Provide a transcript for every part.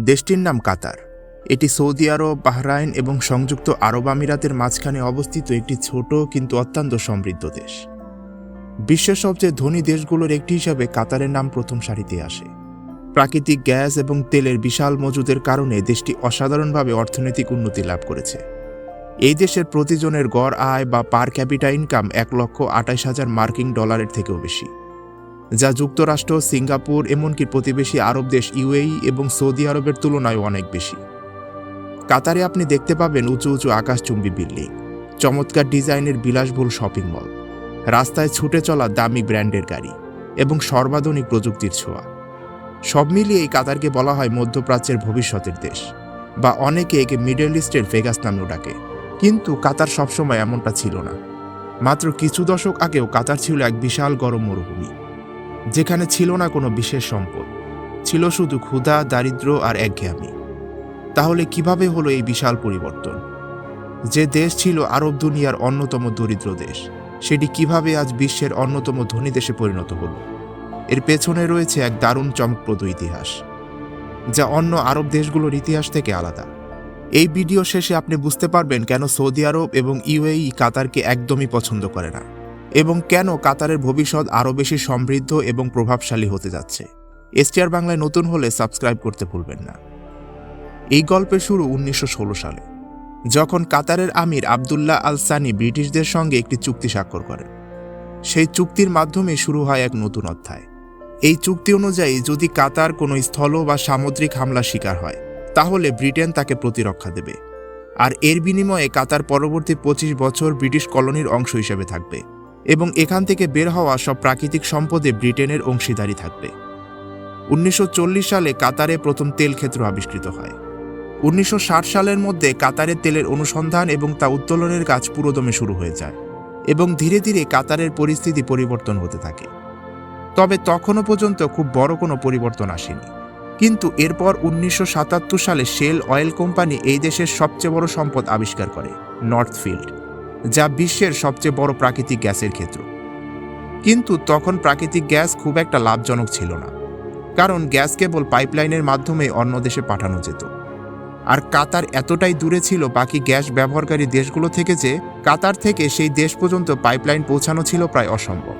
দেশটির নাম কাতার। এটি সৌদি আরব, বাহরাইন এবং সংযুক্ত আরব আমিরাতের মাঝখানে অবস্থিত একটি ছোট কিন্তু অত্যন্ত সমৃদ্ধ দেশ। বিশ্বের সবচেয়ে ধনী দেশগুলোর একটি হিসাবে কাতারের নাম প্রথম সারিতে আসে। প্রাকৃতিক গ্যাস এবং তেলের বিশাল মজুদের কারণে দেশটি অসাধারণভাবে অর্থনৈতিক উন্নতি লাভ করেছে। এই দেশের প্রতিজনের গড় আয় বা পার ক্যাপিটা ইনকাম এক লক্ষ আঠাশ হাজার মার্কিন ডলারের থেকেও বেশি। যা যুক্তরাষ্ট্র, সিঙ্গাপুর, এমনকি প্রতিবেশী আরব দেশ, ইউএই এবং সৌদি আরবের তুলনায় অনেক বেশি। কাতারে আপনি দেখতে পাবেন উঁচু উঁচু আকাশচুম্বী বিল্ডিং, চমৎকার ডিজাইনের বিলাসবহুল শপিং মল, রাস্তায় ছুটে চলা দামি ব্র্যান্ডের গাড়ি এবং সর্বাধুনিক প্রযুক্তির ছোঁয়া। সব মিলিয়ে এই কাতারকে বলা হয় মধ্যপ্রাচ্যের ভবিষ্যতের দেশ বা অনেকে একে মিডল ইস্টের ভেগাস নামেও ডাকে। কিন্তু কাতার সবসময় এমনটা ছিল না। মাত্র কিছু দশক আগেও কাতার ছিল এক বিশাল গরম মরুভূমি। যেখানে ছিল না কোনো বিশেষ সম্পদ। ছিল শুধু ক্ষুধা, দারিদ্র আর একঘেয়ামি। তাহলে কীভাবে হলো এই বিশাল পরিবর্তন? যে দেশ ছিল আরব দুনিয়ার অন্যতম দরিদ্র দেশ, সেটি কীভাবে আজ বিশ্বের অন্যতম ধনী দেশে পরিণত হলো? এর পেছনে রয়েছে এক দারুণ চমকপ্রদ ইতিহাস, যা অন্য আরব দেশগুলোর ইতিহাস থেকে আলাদা। এই ভিডিও শেষে আপনি বুঝতে পারবেন কেন সৌদি আরব এবং ইউএই কাতারকে একদমই পছন্দ করে না। এবং কেন কাতারের ভবিষ্যৎ আরও বেশি সমৃদ্ধ এবং প্রভাবশালী হতে যাচ্ছে। এসটিআর বাংলায় নতুন হলে সাবস্ক্রাইব করতে ভুলবেন না। এই গল্পের শুরু উনিশশো ষোলো সালে, যখন কাতারের আমির আবদুল্লাহ আল সানি ব্রিটিশদের সঙ্গে একটি চুক্তি স্বাক্ষর করেন। সেই চুক্তির মাধ্যমে শুরু হয় এক নতুন অধ্যায়। এই চুক্তি অনুযায়ী যদি কাতার কোনো স্থল বা সামুদ্রিক হামলা শিকার হয়, তাহলে ব্রিটেন তাকে প্রতিরক্ষা দেবে। আর এর বিনিময়ে কাতার পরবর্তী পঁচিশ বছর ব্রিটিশ কলোনির অংশ হিসেবে থাকবে। এবং এখান থেকে বের হওয়া সব প্রাকৃতিক সম্পদে ব্রিটেনের অংশীদারি থাকবে। উনিশশো চল্লিশ সালে কাতারে প্রথম তেল ক্ষেত্র আবিষ্কৃত হয়। উনিশশো ষাট সালের মধ্যে কাতারে তেলের অনুসন্ধান এবং তা উত্তোলনের কাজ পুরোদমে শুরু হয়ে যায় এবং ধীরে ধীরে কাতারের পরিস্থিতি পরিবর্তন হতে থাকে। তবে তখনও পর্যন্ত খুব বড় কোনো পরিবর্তন আসেনি। কিন্তু এরপর উনিশশো সাতাত্তর সালে শেল অয়েল কোম্পানি এই দেশের সবচেয়ে বড় সম্পদ আবিষ্কার করে, নর্থ ফিল্ড। যা বিশ্বের সবচেয়ে বড় প্রাকৃতিক গ্যাসের ক্ষেত্র। কিন্তু তখন প্রাকৃতিক গ্যাস খুব একটা লাভজনক ছিল না, কারণ গ্যাস কেবল পাইপলাইনের মাধ্যমে অন্য দেশে পাঠানো যেত। আর কাতার এতটাই দূরে ছিল বাকি গ্যাস ব্যবহারকারী দেশগুলো থেকে যে কাতার থেকে সেই দেশ পর্যন্ত পাইপলাইন পৌঁছানো ছিল প্রায় অসম্ভব।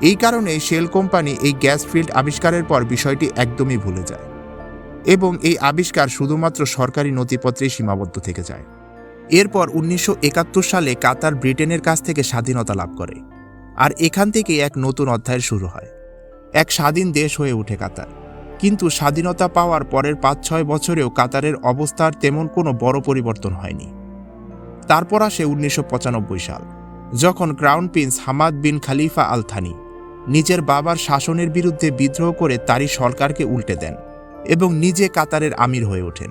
এই কারণে শেল কোম্পানি এই গ্যাস ফিল্ড আবিষ্কারের পর বিষয়টি একদমই ভুলে যায় এবং এই আবিষ্কার শুধুমাত্র সরকারি নথিপত্রেই সীমাবদ্ধ থেকে যায়। এরপর উনিশশো একাত্তর সালে কাতার ব্রিটেনের কাছ থেকে স্বাধীনতা লাভ করে। আর এখান থেকে এক নতুন অধ্যায়ের শুরু হয়। এক স্বাধীন দেশ হয়ে ওঠে কাতার। কিন্তু স্বাধীনতা পাওয়ার পরের পাঁচ ছয় বছরেও কাতারের অবস্থার তেমন কোনো বড় পরিবর্তন হয়নি। তারপর আসে উনিশশো পঁচানব্বই সাল, যখন ক্রাউন প্রিন্স হামাদ বিন খালিফা আল থানি নিজের বাবার শাসনের বিরুদ্ধে বিদ্রোহ করে তারই সরকারকে উল্টে দেন এবং নিজে কাতারের আমির হয়ে ওঠেন।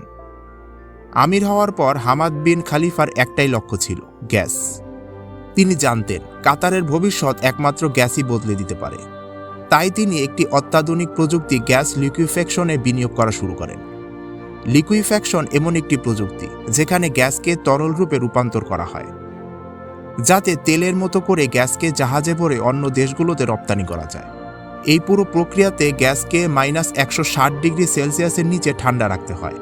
আমির হওয়ার পর হামাদ বিন খালিফার একটাই লক্ষ্য ছিল, গ্যাস। তিনি জানতেন, কাতারের ভবিষ্যৎ একমাত্র গ্যাসই বদলে দিতে পারে। তাই তিনি একটি অত্যাধুনিক প্রযুক্তি গ্যাস লিকুইফ্যাকশনে বিনিয়োগ করা শুরু করেন। লিকুইফ্যাকশন এমন একটি প্রযুক্তি, যেখানে গ্যাসকে তরল রূপে রূপান্তর করা হয়, যাতে তেলের মতো করে গ্যাসকে জাহাজে ভরে অন্য দেশগুলোতে রপ্তানি করা যায়। এই পুরো প্রক্রিয়াতে গ্যাসকে মাইনাস একশো ষাট ডিগ্রি সেলসিয়াসের নিচে ঠান্ডা রাখতে হয়।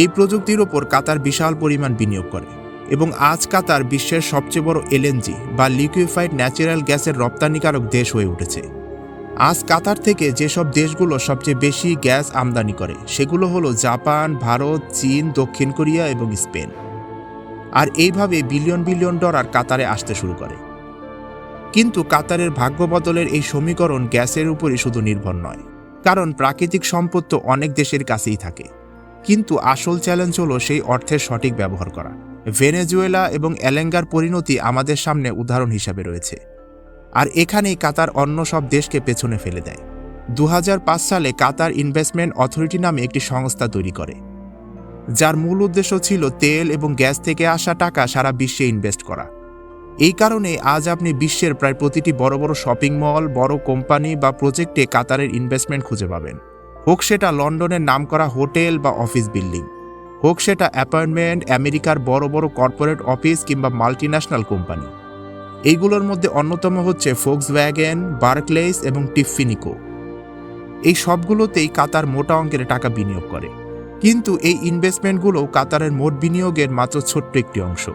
এই প্রযুক্তির ওপর কাতার বিশাল পরিমাণ বিনিয়োগ করে এবং আজ কাতার বিশ্বের সবচেয়ে বড় এলএনজি বা লিকুইফাইড ন্যাচারাল গ্যাসের রপ্তানিকারক দেশ হয়ে উঠেছে। আজ কাতার থেকে যেসব দেশগুলো সবচেয়ে বেশি গ্যাস আমদানি করে, সেগুলো হলো জাপান, ভারত, চীন, দক্ষিণ কোরিয়া এবং স্পেন। আর এইভাবে বিলিয়ন বিলিয়ন ডলার কাতারে আসতে শুরু করে। কিন্তু কাতারের ভাগ্য বদলের এই সমীকরণ গ্যাসের উপরই শুধু নির্ভর নয়, কারণ প্রাকৃতিক সম্পদ তো অনেক দেশের কাছেই থাকে। কিন্তু আসল চ্যালেঞ্জ হলো সেই অর্থের সঠিক ব্যবহার করা। ভেনেজুয়েলা এবং এলেঙ্গার পরিণতি আমাদের সামনে উদাহরণ হিসাবে রয়েছে। আর এখানেই কাতার অন্য সব দেশকে পেছনে ফেলে দেয়। দু হাজার পাঁচ সালে কাতার ইনভেস্টমেন্ট অথরিটি নামে একটি সংস্থা তৈরি করে। যার মূল উদ্দেশ্য ছিল তেল এবং গ্যাস থেকে আসা টাকা সারা বিশ্বে ইনভেস্ট করা। এই কারণে আজ আপনি বিশ্বের প্রায় প্রতিটি বড় বড় শপিং মল, বড় কোম্পানি বা প্রজেক্টে কাতারের ইনভেস্টমেন্ট খুঁজে পাবেন। হোক সেটা লন্ডনের নামকরা হোটেল বা অফিস বিল্ডিং। হোক সেটা অ্যাপয়েন্টমেন্ট, আমেরিকার বড় বড় কর্পোরেট অফিস কিংবা মাল্টিন্যাশনাল কোম্পানি। এইগুলোর মধ্যে অন্যতম হচ্ছে ফোক্স ওয়াগেন বার্কলেস এবং টিফিনিকো এই সবগুলোতেই কাতার মোটা অঙ্কের টাকা বিনিয়োগ করে। কিন্তু এই ইনভেস্টমেন্টগুলো কাতারের মোট বিনিয়োগের মাত্র ছোট্ট একটি অংশ।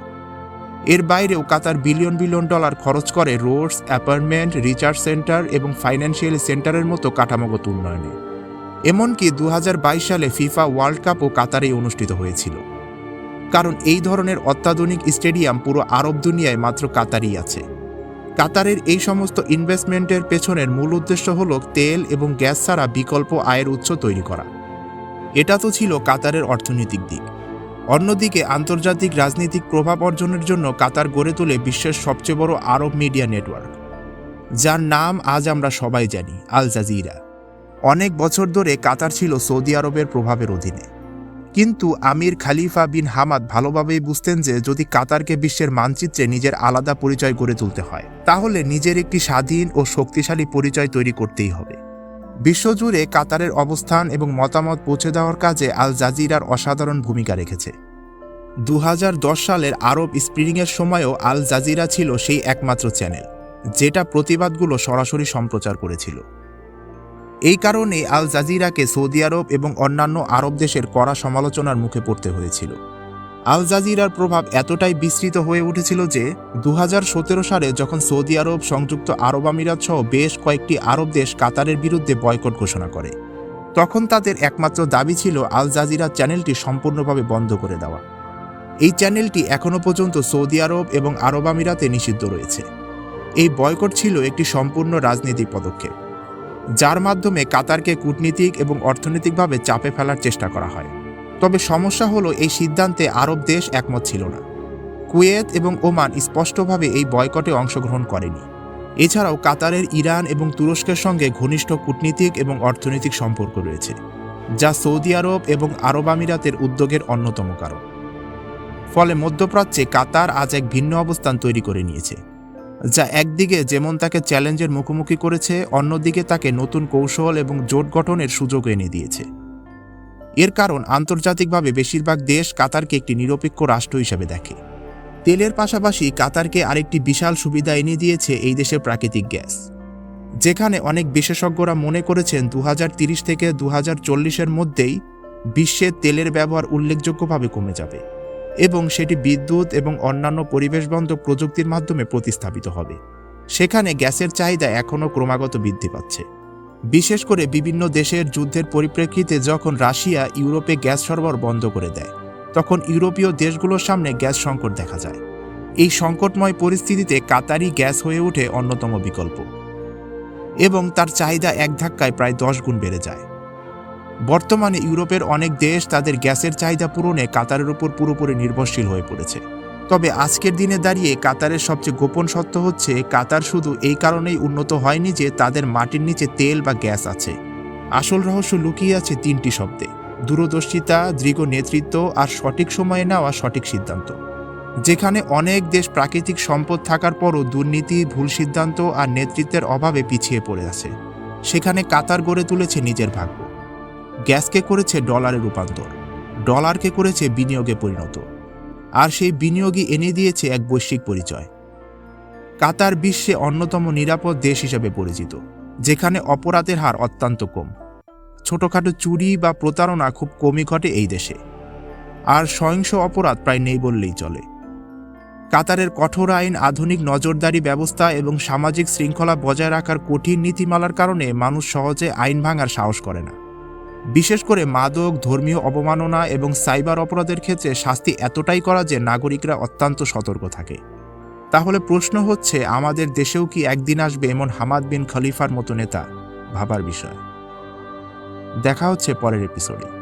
এর বাইরেও কাতার বিলিয়ন বিলিয়ন ডলার খরচ করে রোডস অ্যাপার্টমেন্ট রিচার্জ সেন্টার এবং ফাইন্যান্সিয়াল সেন্টারের মতো কাঠামোগত উন্নয়নে। এমনকি দু হাজার বাইশ সালে ফিফা ওয়ার্ল্ড কাপও কাতারেই অনুষ্ঠিত হয়েছিল। কারণ এই ধরনের অত্যাধুনিক স্টেডিয়াম পুরো আরব দুনিয়ায় মাত্র কাতারই আছে। কাতারের এই সমস্ত ইনভেস্টমেন্টের পেছনের মূল উদ্দেশ্য হল তেল এবং গ্যাস ছাড়া বিকল্প আয়ের উৎস তৈরি করা। এটা তো ছিল কাতারের অর্থনৈতিক দিক। অন্যদিকে আন্তর্জাতিক রাজনৈতিক প্রভাব অর্জনের জন্য কাতার গড়ে তোলে বিশ্বের সবচেয়ে বড় আরব মিডিয়া নেটওয়ার্ক যার নাম আজ আমরা সবাই জানি, আল জাজিরা। অনেক বছর ধরে কাতার ছিল সৌদি আরবের প্রভাবের অধীনে। কিন্তু আমির খালিফা বিন হামাদ ভালোভাবেই বুঝতেন যে যদি কাতারকে বিশ্বের মানচিত্রে নিজের আলাদা পরিচয় গড়ে তুলতে হয়, তাহলে নিজের একটি স্বাধীন ও শক্তিশালী পরিচয় তৈরি করতেই হবে। বিশ্বজুড়ে কাতারের অবস্থান এবং মতামত পৌঁছে দেওয়ার কাজে আল জাজিরার অসাধারণ ভূমিকা রেখেছে। দু হাজার দশ সালের আরব স্প্রিংয়ের সময়ও আল জাজিরা ছিল সেই একমাত্র চ্যানেল, যেটা প্রতিবাদগুলো সরাসরি সম্প্রচার করেছিল। এই কারণে আল জাজিরাকে সৌদি আরব এবং অন্যান্য আরব দেশের কড়া সমালোচনার মুখে পড়তে হয়েছিল। আল জাজিরার প্রভাব এতটাই বিস্তৃত হয়ে উঠেছিল যে দু হাজার সতেরো সালে যখন সৌদি আরব সংযুক্ত আরব আমিরাত সহ বেশ কয়েকটি আরব দেশ কাতারের বিরুদ্ধে বয়কট ঘোষণা করে, তখন তাদের একমাত্র দাবি ছিল আল জাজিরা চ্যানেলটি সম্পূর্ণভাবে বন্ধ করে দেওয়া। এই চ্যানেলটি এখনও পর্যন্ত সৌদি আরব এবং আরব আমিরাতে নিষিদ্ধ রয়েছে। এই বয়কট ছিল একটি সম্পূর্ণ রাজনৈতিক পদক্ষেপ। যার মাধ্যমে কাতারকে কূটনীতিক এবং অর্থনৈতিকভাবে চাপে ফেলার চেষ্টা করা হয়। তবে সমস্যা হলো, এই সিদ্ধান্তে আরব দেশ একমত ছিল না। কুয়েত এবং ওমান স্পষ্টভাবে এই বয়কটে অংশগ্রহণ করেনি। এছাড়াও কাতারের ইরান এবং তুরস্কের সঙ্গে ঘনিষ্ঠ কূটনীতিক এবং অর্থনৈতিক সম্পর্ক রয়েছে, যা সৌদি আরব এবং আরব আমিরাতের উদ্যোগের অন্যতম কারণ। ফলে মধ্যপ্রাচ্যে কাতার আজ এক ভিন্ন অবস্থান তৈরি করে নিয়েছে। যা একদিকে যেমন তাকে চ্যালেঞ্জের মুখোমুখি করেছে, অন্যদিকে তাকে নতুন কৌশল এবং জোট গঠনের সুযোগ এনে দিয়েছে। এর কারণ আন্তর্জাতিকভাবে বেশিরভাগ দেশ কাতারকে একটি নিরপেক্ষ রাষ্ট্র হিসেবে দেখে। তেলের পাশাপাশি কাতারকে আরেকটি বিশাল সুবিধা এনে দিয়েছে এই দেশের প্রাকৃতিক গ্যাস। যেখানে অনেক বিশেষজ্ঞরা মনে করেছেন দু থেকে দু এর মধ্যেই বিশ্বে তেলের ব্যবহার উল্লেখযোগ্যভাবে কমে যাবে। এবং সেটি বিদ্যুৎ এবং অন্যান্য পরিবেশবান্ধব প্রযুক্তির মাধ্যমে প্রতিস্থাপিত হবে। সেখানে গ্যাসের চাহিদা এখনও ক্রমাগত বৃদ্ধি পাচ্ছে। বিশেষ করে বিভিন্ন দেশের যুদ্ধের পরিপ্রেক্ষিতে যখন রাশিয়া ইউরোপে গ্যাস সরবরাহ বন্ধ করে দেয়, তখন ইউরোপীয় দেশগুলোর সামনে গ্যাস সংকট দেখা যায়। এই সংকটময় পরিস্থিতিতে কাতারি গ্যাস হয়ে ওঠে অন্যতম বিকল্প। এবং তার চাহিদা এক ধাক্কায় প্রায় দশ গুণ বেড়ে যায়। বর্তমানে ইউরোপের অনেক দেশ তাদের গ্যাসের চাহিদা পূরণে কাতারের উপর পুরোপুরি নির্ভরশীল হয়ে পড়েছে। তবে আজকের দিনে দাঁড়িয়ে কাতারের সবচেয়ে গোপন সত্য হচ্ছে, কাতার শুধু এই কারণেই উন্নত হয়নি যে তাদের মাটির নিচে তেল বা গ্যাস আছে। আসল রহস্য লুকিয়ে আছে তিনটি শব্দে, দূরদর্শিতা, দৃঢ় নেতৃত্ব আর সঠিক সময়ে নেওয়া সঠিক সিদ্ধান্ত। যেখানে অনেক দেশ প্রাকৃতিক সম্পদ থাকার পরও দুর্নীতি, ভুল সিদ্ধান্ত আর নেতৃত্বের অভাবে পিছিয়ে পড়ে আছে। সেখানে কাতার গড়ে তুলেছে নিজের ভাগ্য। গ্যাসকে করেছে ডলারে রূপান্তর, ডলারকে করেছে বিনিয়োগে পরিণত, আর সেই বিনিয়োগই এনে দিয়েছে এক বৈশ্বিক পরিচয়। কাতার বিশ্বে অন্যতম নিরাপদ দেশ হিসেবে পরিচিত, যেখানে অপরাধের হার অত্যন্ত কম। ছোটখাটো চুরি বা প্রতারণা খুব কমই ঘটে এই দেশে, আর সহিংস অপরাধ প্রায় নেই বললেই চলে। কাতারের কঠোর আইন, আধুনিক নজরদারি ব্যবস্থা এবং সামাজিক শৃঙ্খলা বজায় রাখার কঠিন নীতিমালার কারণে মানুষ সহজে আইন ভাঙার সাহস করে না। বিশেষ করে মাদক, ধর্মীয় অবমাননা এবং সাইবার অপরাধের ক্ষেত্রে শাস্তি এতটাই করা যে নাগরিকরা অত্যন্ত সতর্ক থাকে। তাহলে প্রশ্ন হচ্ছে, আমাদের দেশেও কি একদিন আসবে এমন হামাদ বিন খলিফার মতো নেতা? ভাবার বিষয়। দেখা হচ্ছে পরের এপিসোডে